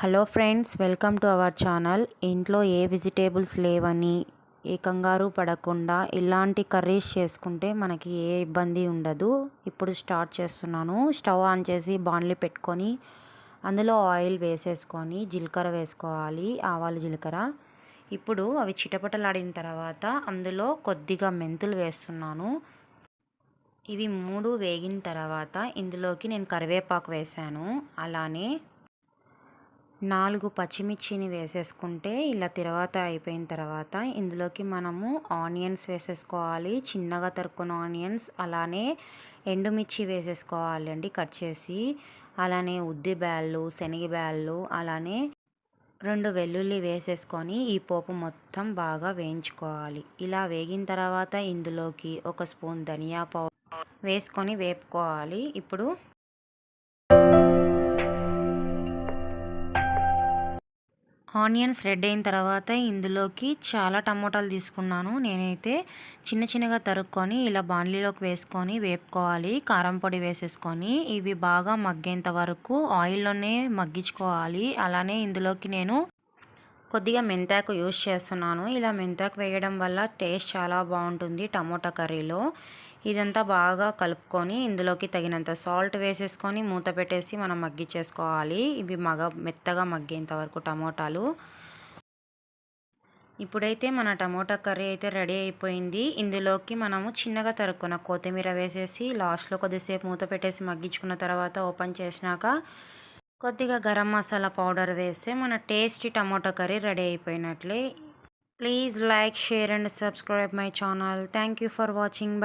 Hello friends welcome to our channel. ఇంట్లో ఏ vegetables లేవని ఏ కంగారు పడకుండా ఇలాంటి కర్రీస్ చేసుకుంటే మనకి ఏ ఇబ్బంది ఉండదు. ఇప్పుడు స్టార్ట్ చేస్తున్నాను. స్టవ్ ఆన్ చేసి బాండ్లీ పెట్టుకొని అందులో ఆయిల్ వేసేసుకొని జీలకర్ర వేసుకోవాలి ఆవాలు జీలకర్ర. ఇప్పుడు అవి చిటపటలాడిన తర్వాత అందులో కొద్దిగా మెంతులు వేస్తున్నాను. ఇవి మూడు వేగిన తర్వాత ఇందులోకి నేను కరివేపాకు వేసాను అలానే నాలుగు పచ్చిమిర్చిని వేసేసుకుంటే ఇలా తర్వాత అయిపోయిన తర్వాత ఇందులోకి మనము ఆనియన్స్ వేసేసుకోవాలి. చిన్నగా తరుక్కున్న ఆనియన్స్ అలానే ఎండుమిర్చి వేసేసుకోవాలండి కట్ చేసి. అలానే ఉద్ది బ్యాళ్ళు శనగ బ్యాళ్ళు అలానే రెండు వెల్లుల్లి వేసేసుకొని ఈ పోపు మొత్తం బాగా వేయించుకోవాలి. ఇలా వేగిన తర్వాత ఇందులోకి ఒక స్పూన్ ధనియా పౌడర్ వేసుకొని వేపుకోవాలి. ఇప్పుడు ఆనియన్స్ రెడ్ అయిన తర్వాత ఇందులోకి చాలా టమోటాలు తీసుకున్నాను. నేనైతే చిన్న చిన్నగా తరుక్కొని ఇలా బాండ్లీలోకి వేసుకొని వేపుకోవాలి. కారం పొడి వేసేసుకొని ఇవి బాగా మగ్గేంత వరకు ఆయిల్లోనే మగ్గించుకోవాలి. అలానే ఇందులోకి నేను కొద్దిగా మెంతాకు యూజ్ చేస్తున్నాను. ఇలా మెంతాకు వేయడం వల్ల టేస్ట్ చాలా బాగుంటుంది టమోటా కర్రీలో. ఇదంతా బాగా కలుపుకొని ఇందులోకి తగినంత సాల్ట్ వేసేసుకొని మూత పెట్టేసి మనం మగ్గిచ్చేసుకోవాలి. ఇవి మగ మెత్తగా మగ్గేంత వరకు టమోటాలు. ఇప్పుడైతే మన టమోటా కర్రీ అయితే రెడీ అయిపోయింది. ఇందులోకి మనము చిన్నగా తరుక్కున్న కొత్తిమీర వేసేసి లాస్ట్లో కొద్దిసేపు మూత పెట్టేసి మగ్గించుకున్న తర్వాత ఓపెన్ చేసినాక కొద్దిగా గరం మసాలా పౌడర్ వేస్తే మన tasty tomato curry ready అయిపోయినట్లే. Please like share and subscribe my channel. Thank you for watching. Bye